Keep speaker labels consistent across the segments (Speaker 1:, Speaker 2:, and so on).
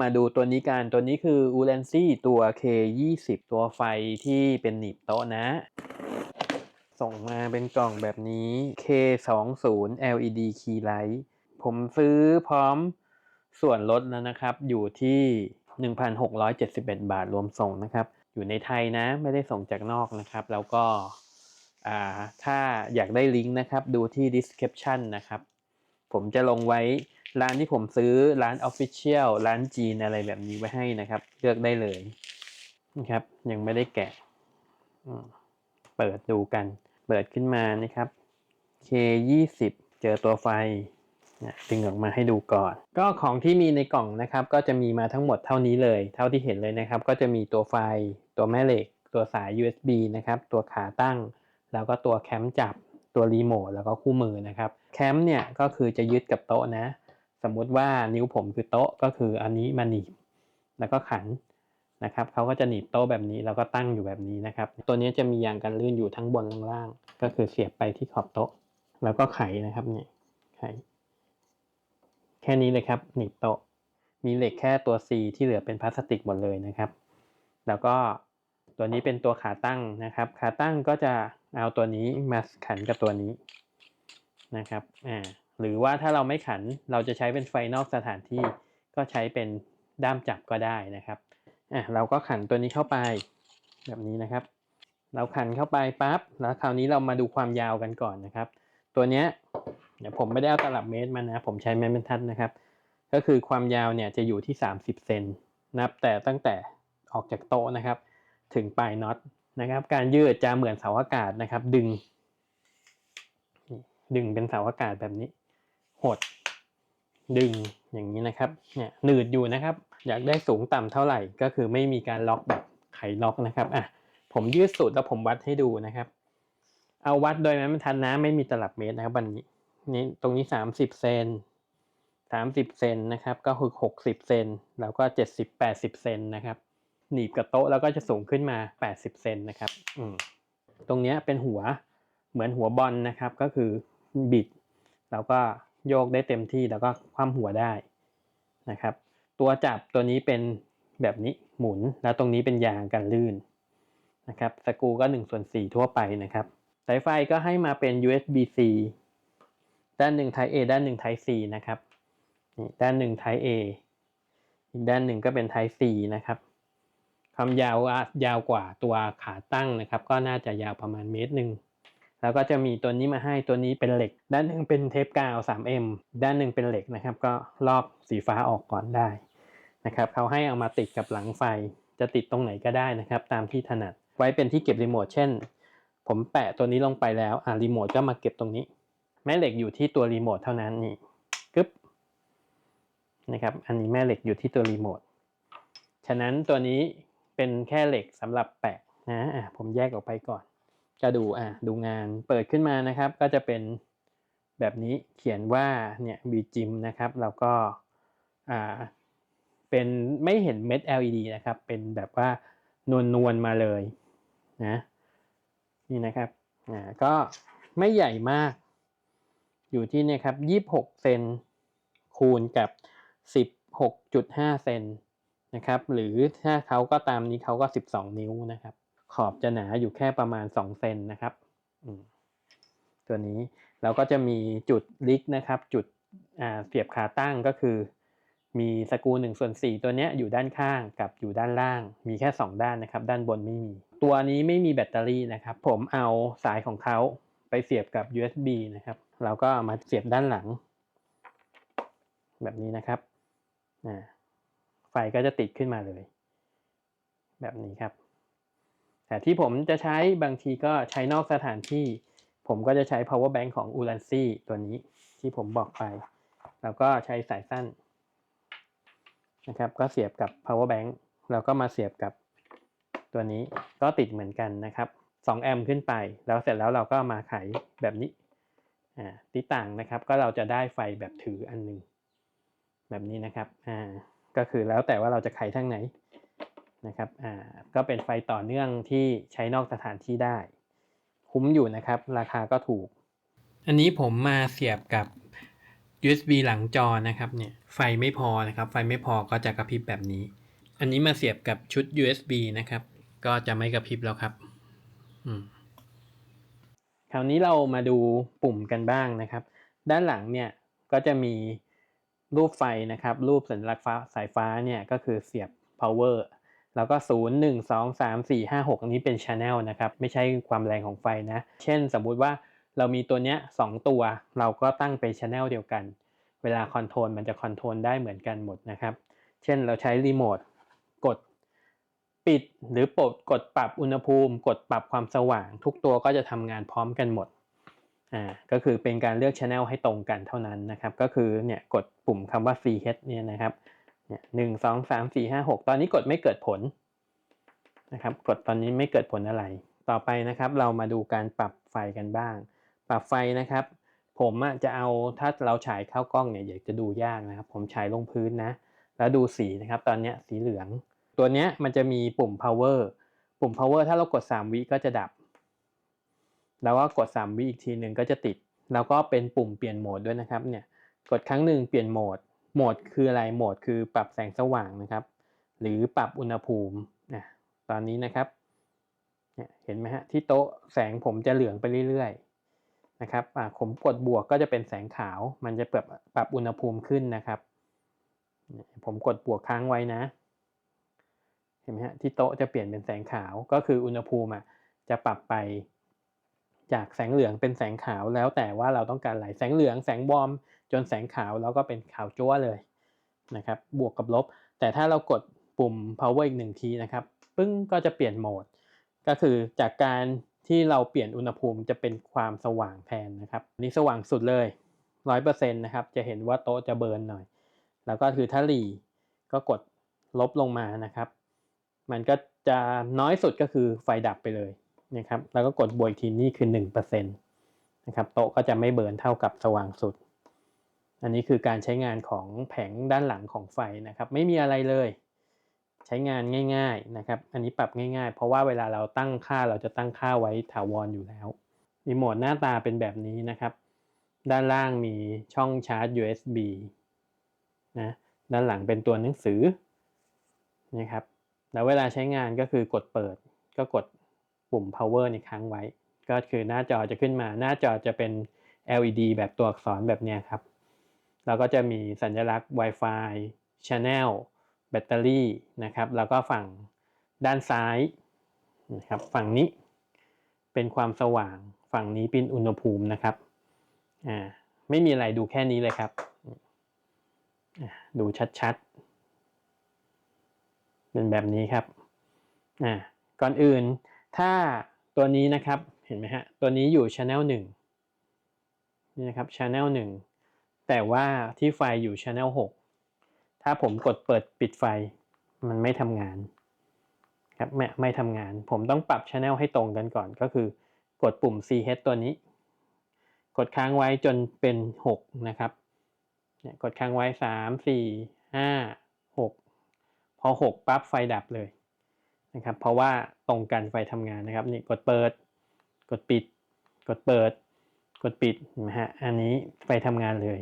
Speaker 1: มาดูตัวนี้กัน ตัวนี้คือ u l a n c y ตัว K20 ตัวไฟที่เป็นหนีบโต๊ะนะ ส่งมาเป็นกล่องแบบนี้ K20 LED key light ผมซื้อพร้อมส่วนลดแล้วนะครับ อยู่ที่ 1,671 บาทรวมส่งนะครับ อยู่ในไทยนะ ไม่ได้ส่งจากนอกนะครับ แล้วก็ถ้าอยากได้ลิงก์นะครับ ดูที่ description นะครับ ผมจะลงไว้ ร้านที่ผมซื้อร้าน Official ร้านจีนอะไรแบบนี้ไว้ให้นะครับ เลือกได้เลยนะครับ ยังไม่ได้แกะเปิดดูกัน เปิดขึ้นมานะครับ K20 เจอตัวไฟเนี่ยดึงออกมาให้ดูก่อน ก็ของที่มีในกล่องนะครับ ก็จะมีมาทั้งหมดเท่านี้เลย เท่าที่เห็นเลยนะครับ ก็จะมีตัวไฟ ตัวแม่เหล็ก ตัวสาย USB นะครับ ตัวขาตั้ง แล้วก็ตัวแคมจับ ตัวรีโมท แล้วก็คู่มือนะครับ แคมเนี่ยก็คือจะยึดกับโต๊ะนะ สมมุติว่านิ้วผมคือโต๊ะก็คืออันนี้มาหนีบแล้วก็ขันนะครับเขาก็จะหนีบโต๊ะแบบนี้แล้วก็ตั้งอยู่แบบนี้นะครับ ตัวนี้จะมียางกันลื่นอยู่ทั้งบนทั้งล่าง ก็คือเสียบไปที่ขอบโต๊ะ แล้วก็ไขนะครับนี่ไขแค่นี้เลยครับหนีบโต๊ะ มีเหล็กแค่ตัว C ที่เหลือเป็นพลาสติกหมดเลยนะครับ แล้วก็ตัวนี้เป็นตัวขาตั้งนะครับ ขาตั้งก็จะเอาตัวนี้มาขันกับตัวนี้นะครับอ่า หรือว่าถ้าเราไม่ขันเราจะใช้เป็นไฟนอกสถานที่ก็ใช้เป็นด้ามจับก็ได้นะครับอะเราก็ขันตัวนี้เข้าไปแบบนี้นะครับ เราขันเข้าไปปั๊บแล้วคราวนี้เรามาดูความยาวกันก่อนนะครับ ตัวเนี้ยเดี๋ยวผมไม่ได้เอาตลับเมตรมานะ ผมใช้ไม้บรรทัดนะครับ ก็คือความยาวเนี่ยจะอยู่ที่ 30 เซนนับแต่ตั้งแต่ออกจากโต๊ะนะครับ ถึงปลายน็อตนะครับ การยืดจะเหมือนเสาอากาศนะครับ ดึง ดึงเป็นเสาอากาศแบบนี้ หด ดึงอย่างนี้นะครับ เนี่ยหนืดอยู่นะครับ อยากได้สูงต่ำเท่าไหร่ก็คือไม่มีการล็อกแบบไขล็อกนะครับอะผมยืดสุดแล้วผมวัดให้ดูนะครับ เอาวัดโดยไม้บรรทัดนะไม่มีตลับเมตรนะครับวันนี้นี่ตรงนี้สามสิบเซนสามสิบเซนนะครับ ก็คือหกสิบเซนแล้วก็เจ็ดสิบแปดสิบเซนนะครับ หนีบกับโต๊ะแล้วก็จะสูงขึ้นมาแปดสิบเซนนะครับ อืมตรงนี้เป็นหัวเหมือนหัวบอลนะครับ ก็คือบิด แล้วก็ โยกได้เต็มที่แล้วก็คว่ำหัวได้นะครับ ตัวจับตัวนี้เป็นแบบนี้หมุนแล้วตรงนี้เป็นยางกันลื่นนะครับสกูก็1ส่วน4ทั่วไปนะครับสายไฟก็ให้มาเป็น USB-C ด้านหนึ่ง Type A ด้านหนึ่ง Type C นะครับนี่ด้านหนึ่ง Type A อีกด้านหนึ่งก็เป็น Type C นะครับความยาวยาวกว่าตัวขาตั้งนะครับ ก็น่าจะยาวประมาณเมตรหนึ่ง แล้วก็จะมีตัวนี้มาให้ตัวนี้เป็นเหล็ก ด้านหนึ่งเป็นเทปกาว 3M ด้านหนึ่งเป็นเหล็กนะครับ ก็ลอกสีฟ้าออกก่อนได้นะครับเขาให้เอามาติดกับหลังไฟ จะติดตรงไหนก็ได้นะครับ ตามที่ถนัด ไว้เป็นที่เก็บรีโมทเช่น ผมแปะตัวนี้ลงไปแล้วอ่ารีโมทก็มาเก็บตรงนี้ แม่เหล็กอยู่ที่ตัวรีโมทเท่านั้นนี่กึ๊บนะครับอันนี้แม่เหล็กอยู่ที่ตัวรีโมทฉะนั้นตัวนี้เป็นแค่เหล็กสำหรับแปะนะอะผมแยกออกไปก่อน ก็ดูอะดูงานเปิดขึ้นมานะครับ ก็จะเป็นแบบนี้เขียนว่าเนี่ยบีจิมนะครับแล้วก็อ่าเป็นไม่เห็นเม็ด LED นะครับ เป็นแบบว่านวลนวลมาเลยนะนี่นะครับอ่าก็ไม่ใหญ่มาก อยู่ที่เนี่ยครับยี่หกเซนคูณกับสิบหกจุดห้าเซนนะครับ หรือถ้าเขาก็ตามนี้เขาก็สิบสองนิ้วนะครับ ขอบจะหนาอยู่แค่ประมาณ2เซนนะครับตัวนี้แล้วก็จะมีจุดลิกนะครับ จุดเสียบขาตั้งก็คือ มีสกรู1ส่วน4ตัวเนี้ยอยู่ด้านข้างกับอยู่ด้านล่าง มีแค่ 2 ด้านนะครับ ด้านบนไม่มี ตัวนี้ไม่มีแบตเตอรี่นะครับ ผมเอาสายของเขาไปเสียบกับ USB นะครับเราก็มาเสียบด้านหลัง แบบนี้นะครับไฟก็จะติดขึ้นมาเลย แบบนี้ครับ ที่ผมจะใช้บางทีก็ใช้นอกสถานที่ ผมก็จะใช้ power bank ของ u l a n c y ตัวนี้ที่ผมบอกไป แล้วก็ใช้สายสั้นนะครับ ก็เสียบกับ power bank แล้วก็มาเสียบกับตัวนี้ก็ติดเหมือนกันนะครับ2แอมป์ขึ้นไป แล้วเสร็จแล้วเราก็มาไขแบบนี้อ่าที่ต่างนะครับ ก็เราจะได้ไฟแบบถืออันหนึง แบบนี้นะครับอ่าก็คือแล้วแต่ว่าเราจะไขทางไหน นะครับ อ่า ก็เป็นไฟต่อเนื่องที่ใช้นอกสถานที่ได้ คุ้มอยู่นะครับ ราคาก็ถูก อันนี้ผมมาเสียบกับ USB หลังจอนะครับ เนี่ย ไฟไม่พอนะครับ ไฟไม่พอก็จะกระพริบแบบนี้ อันนี้มาเสียบกับชุด USB นะครับ ก็จะไม่กระพริบแล้วครับ อืม คราวนี้เรามาดูปุ่มกันบ้างนะครับ ด้านหลังเนี่ย ก็จะมีรูปไฟนะครับ รูปสัญลักษณ์ฟ้าสายฟ้าเนี่ย ก็คือเสียบ power แล้วก็ 0 1 2 3 4 5 6อันนี้เป็น channel นะครับ ไม่ใช่ความแรงของไฟนะ เช่นสมมุติว่าเรามีตัวเนี้ย2ตัว เราก็ตั้งเป็น channel เดียวกัน เวลาคอนโทรลมันจะคอนโทรลได้เหมือนกันหมดนะครับ เช่นเราใช้รีโมทกดปิดหรือปลดกดปรับอุณหภูมิ กดปรับความสว่าง ทุกตัวก็จะทำงานพร้อมกันหมดอ่าก็คือเป็นการเลือก channel ให้ตรงกันเท่านั้นนะครับ ก็คือเนี่ยกดปุ่มคำว่า ch เนี่ยนะครับ เนี่ยหนึ่งสองสามสี่ห้าหกตอนนี้กดไม่เกิดผลนะครับกดตอนนี้ไม่เกิดผลอะไร ต่อไปนะครับ เรามาดูการปรับไฟกันบ้าง ปรับไฟนะครับ ผมจะเอาถ้าเราฉายเข้ากล้องเนี่ยอยากจะดูยากนะครับ ผมฉายลงพื้นนะ แล้วดูสีนะครับ ตอนนี้สีเหลือง ตัวเนี้ยมันจะมีปุ่ม power ปุ่ม power ถ้าเรากด 3 วิก็จะดับ แล้วก็กด 3 วิอีกทีหนึ่งก็จะติด แล้วก็เป็นปุ่มเปลี่ยนโหมดด้วยนะครับเนี่ยกดครั้งหนึ่งเปลี่ยนโหมด โหมดคืออะไร โหมดคือปรับแสงสว่างนะครับ หรือปรับอุณหภูมินะตอนนี้นะครับเห็นไหมฮะที่โต๊ะแสงผมจะเหลืองไปเรื่อยๆนะครับอ่าผมกดบวกก็จะเป็นแสงขาว มันจะปรับปรับอุณหภูมิขึ้นนะครับ ผมกดบวกค้างไว้นะ เห็นไหมฮะที่โต๊ะจะเปลี่ยนเป็นแสงขาวก็คืออุณหภูมิอะจะปรับไปจากแสงเหลืองเป็นแสงขาวแล้วแต่ว่าเราต้องการอะไรแสงเหลืองแสงวอม จนแสงขาวแล้วก็เป็นขาวจั๊วเลยนะครับบวกกับลบ แต่ถ้าเรากดปุ่ม power อีกหนึ่งทีนะครับปึ้งก็จะเปลี่ยนโหมด ก็คือจากการที่เราเปลี่ยนอุณหภูมิจะเป็นความสว่างแทนนะครับนนี้สว่างสุดเลยร้อยเปอร์เซ็นต์นะครับจะเห็นว่าโต๊ะจะเบิร์นหน่อย แล้วก็คือถ้าหลีก็กดลบลงมานะครับ มันก็จะน้อยสุดก็คือไฟดับไปเลยนะครับ แล้วก็กดบวกอีกทีนี่คือ1%นะครับ โต๊ะก็จะไม่เบิร์นเท่ากับสว่างสุด อันนี้คือการใช้งานของแผงด้านหลังของไฟนะครับ ไม่มีอะไรเลย ใช้งานง่ายๆนะครับ อันนี้ปรับง่ายๆ เพราะว่าเวลาเราตั้งค่าเราจะตั้งค่าไว้ถาวรอยู่แล้วรีโมทหน้าตาเป็นแบบนี้นะครับ ด้านล่างมีช่องชาร์จ USB นะด้านหลังเป็นตัวหนังสือนะครับแล้วเวลาใช้งานก็คือกดเปิด ก็กดปุ่ม power ในครั้งไว้ ก็คือหน้าจอจะขึ้นมาหน้าจอจะเป็น LED แบบตัวอักษรแบบนี้ครับ แล้วก็จะมีสัญลักษณ์ Wi-Fi Channel แบตเตอรี่นะครับ แล้วก็ฝั่งด้านซ้ายนะครับ ฝั่งนี้เป็นความสว่าง ฝั่งนี้เป็นอุณหภูมินะครับ อ่า ไม่มีอะไรดูแค่นี้เลยครับ ดูชัดๆ เป็นแบบนี้ครับ อ่า ก่อนอื่นถ้าตัวนี้นะครับ เห็นไหมฮะ ตัวนี้อยู่ Channel 1 นี่นะครับ Channel 1 แต่ว่าที่ไฟอยู่ Channel 6 ถ้าผมกดเปิดปิดไฟ มันไม่ทำงานครับไม่ไม่ทำงาน ผมต้องปรับ Channel ให้ตรงกันก่อนก็คือกดปุ่ม CH ตัวนี้ กดค้างไว้จนเป็น 6 นะครับเนี่ยกดค้างไว้ 3 4 5 6 พอ 6 ปั๊บไฟดับเลยนะครับ เพราะว่าตรงกันไฟทำงานนะครับนี่กดเปิด กดปิด กดเปิด กดปิดนะฮะอันนี้ไฟทำงานเลย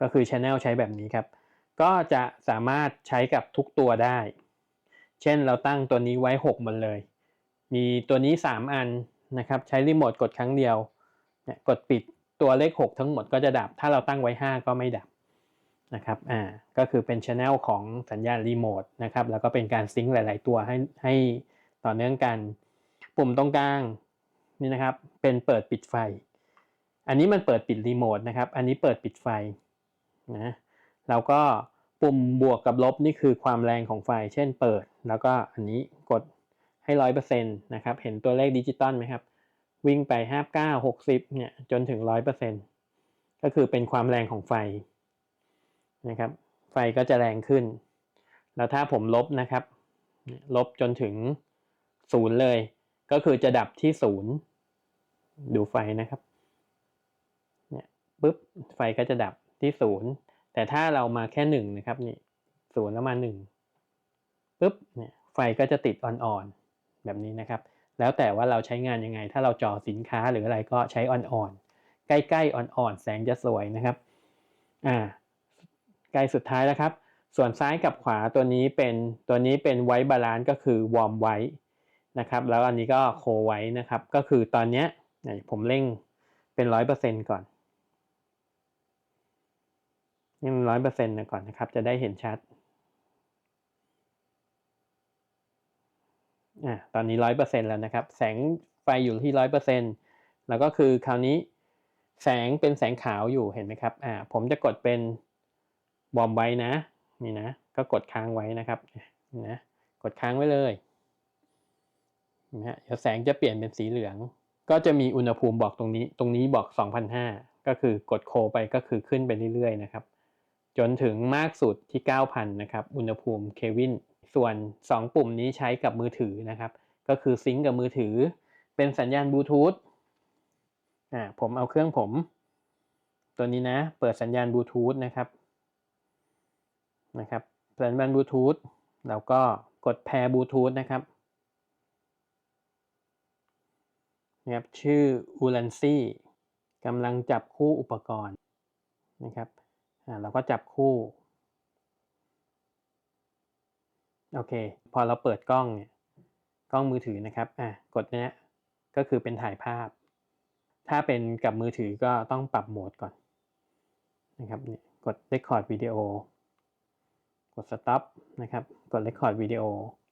Speaker 1: ก็คือ Channel ใช้แบบนี้ครับ ก็จะสามารถใช้กับทุกตัวได้ เช่นเราตั้งตัวนี้ไว้6หมดเลย มีตัวนี้ 3 อันนะครับ ใช้รีโมทกดครั้งเดียวเนี่ยกดปิดตัวเลข 6 ทั้งหมดก็จะดับ ถ้าเราตั้งไว้ 5 ก็ไม่ดับนะครับ อ่า ก็คือเป็นช anel ของสัญญาณรีโมทนะครับ แล้วก็เป็นการซิงค์หลาย ๆ ตัวให้ให้ต่อเนื่องกัน ปุ่มตรงกลางนี่นะครับ เป็นเปิดปิดไฟ อันนี้มันเปิดปิดรีโมทนะครับ อันนี้เปิดปิดไฟ นะแล้วก็ปุ่มบวกกับลบนี่คือความแรงของไฟ เช่นเปิด แล้วก็อันนี้กดให้ร้อยเปอร์เซ็นต์นะครับ เห็นตัวเลขดิจิตอลไหมครับ วิ่งไปห้าเก้าหกสิบเนี่ยจนถึงร้อยเปอร์เซ็นต์ก็คือเป็นความแรงของไฟนะครับ ไฟก็จะแรงขึ้น แล้วถ้าผมลบนะครับ ลบจนถึงศูนย์เลย ก็คือจะดับที่ศูนย์ดูไฟนะครับ เนี่ยปุ๊บไฟก็จะดับ ที่ศูนย์แต่ถ้าเรามาแค่หนึ่งนะครับนี่ศูนย์แล้วมาหนึ่งปุ๊บเนี่ยไฟก็จะติดอ่อนๆแบบนี้นะครับ แล้วแต่ว่าเราใช้งานยังไง ถ้าเราจ่อสินค้าหรืออะไรก็ใช้อ่อนๆใกล้ๆอ่อนๆแสงจะสวยนะครับอ่าใกล้สุดท้ายแล้วครับ ส่วนซ้ายกับขวาตัวนี้เป็นตัวนี้เป็นไวท์บาลานซ์ก็คือวอร์มไวท์นะครับ แล้วอันนี้ก็โคไว้นะครับ ก็คือตอนเนี้ยผมเร่งเป็นร้อยเปอร์เซ็นก่อน นี่มันร้อยเปอร์เซ็นต์ก่อนนะครับ จะได้เห็นชัดอ่าตอนนี้ร้อยเปอร์เซ็นต์แล้วนะครับ แสงไฟอยู่ที่ร้อยเปอร์เซ็นต์แล้วก็คือคราวนี้แสงเป็นแสงขาวอยู่เห็นไหมครับอ่าผมจะกดเป็นบอมไว้นะ นี่นะ ก็กดค้างไว้นะครับนี่นะกดค้างไว้เลยนะฮะเดี๋ยวแสงจะเปลี่ยนเป็นสีเหลือง ก็จะมีอุณหภูมิบอกตรงนี้ ตรงนี้บอก2,500ก็คือกดโคไปก็คือขึ้นไปเรื่อยๆนะครับ จนถึงมากสุดที่ 9,000 นะครับ อุณหภูมิเควิน ส่วน 2 ปุ่มนี้ใช้กับมือถือนะครับ ก็คือซิงก์กับมือถือ เป็นสัญญาณบลูทูธ อ่า ผมเอาเครื่องผม ตัวนี้นะ เปิดสัญญาณบลูทูธนะครับ นะครับ สัญญาณบลูทูธ แล้วก็กดแพร์บลูทูธนะครับนะครับ ชื่ออูลันซี่กำลังจับคู่อุปกรณ์นะครับ เราก็จับคู่ โอเค พอเราเปิดกล้องเนี่ยกล้องมือถือนะครับอะกดเนี้ยก็คือเป็นถ่ายภาพ ถ้าเป็นกับมือถือก็ต้องปรับโหมดก่อนนะครับเนี่ยกด record video กด stop นะครับ กด record video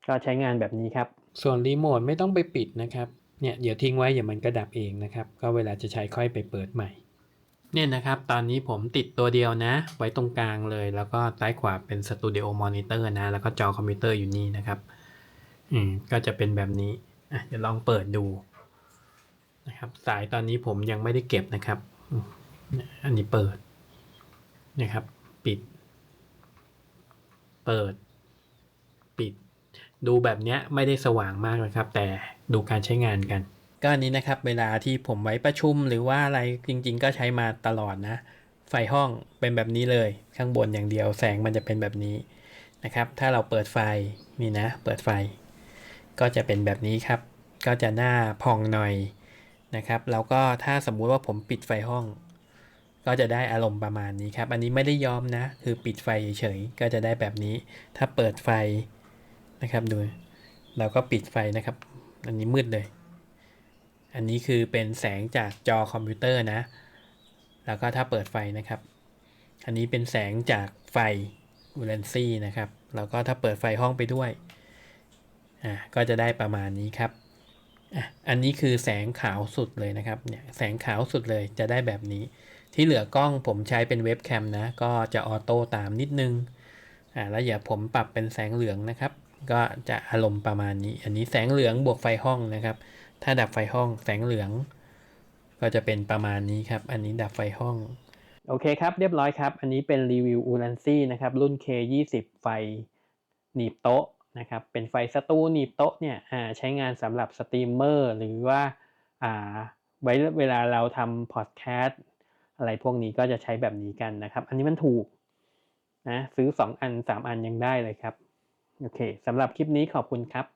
Speaker 1: ก็ใช้งานแบบนี้ครับ ส่วนรีโมทไม่ต้องไปปิดนะครับ เนี่ยเดี๋ยวทิ้งไว้เดี๋ยวมันก็ดับเองนะครับ ก็เวลาจะใช้ค่อยไปเปิดใหม่ เนี่ยนะครับ ตอนนี้ผมติดตัวเดียวนะ ไว้ตรงกลางเลย แล้วก็ซ้ายขวาเป็นสตูดิโอมอนิเตอร์นะ แล้วก็จอคอมพิวเตอร์อยู่นี่นะครับ อืม ก็จะเป็นแบบนี้ อะเดี๋ยวลองเปิดดูนะครับ สายตอนนี้ผมยังไม่ได้เก็บนะครับ อันนี้เปิดนะครับ ปิด เปิด ปิด ดูแบบเนี้ยไม่ได้สว่างมากนะครับ แต่ดูการใช้งานกัน ก็อันนี้นะครับเวลาที่ผมไว้ประชุมหรือว่าอะไรจริง ๆ ก็ใช้มาตลอดนะ ไฟห้องเป็นแบบนี้เลย ข้างบนอย่างเดียวแสงมันจะเป็นแบบนี้นะครับ ถ้าเราเปิดไฟนี่นะ เปิดไฟ ก็จะเป็นแบบนี้ครับ ก็จะหน้าพองหน่อยนะครับ แล้วก็ถ้าสมมุติว่าผมปิดไฟห้อง ก็จะได้อารมณ์ประมาณนี้ครับ อันนี้ไม่ได้ยอมนะ คือปิดไฟเฉยๆก็จะได้แบบนี้ ถ้าเปิดไฟนะครับดูเราก็ปิดไฟนะครับ อันนี้มืดเลย อันนี้คือเป็นแสงจากจอคอมพิวเตอร์นะ แล้วก็ถ้าเปิดไฟนะครับ อันนี้เป็นแสงจากไฟอูเลนซี่นะครับ แล้วก็ถ้าเปิดไฟห้องไปด้วย อ่า ก็จะได้ประมาณนี้ครับ อะ อันนี้คือแสงขาวสุดเลยนะครับ เนี่ย แสงขาวสุดเลยจะได้แบบนี้ ที่เหลือกล้องผมใช้เป็นเว็บแคมนะ ก็จะออโต้ตามนิดนึง อ่า แล้วอย่าผมปรับเป็นแสงเหลืองนะครับ ก็จะอารมณ์ประมาณนี้ อันนี้แสงเหลืองบวกไฟห้องนะครับ ถ้าดับไฟห้องแสงเหลือง ก็จะเป็นประมาณนี้ครับ อันนี้ดับไฟห้อง โอเคครับ เรียบร้อยครับ อันนี้เป็นรีวิวอูลันซี่นะครับ รุ่น K20 ไฟหนีบโต๊ะนะครับ เป็นไฟสตูหนีบโต๊ะเนี่ยใช้งานสำหรับสตรีมเมอร์หรือว่าอ่าไว้เวลาเราทำพอดแคสต์อะไรพวกนี้ก็จะใช้แบบนี้กันนะครับ อันนี้มันถูกนะซื้อ 2 อัน 3 อันยังได้เลยครับ โอเคสำหรับคลิปนี้ขอบคุณครับ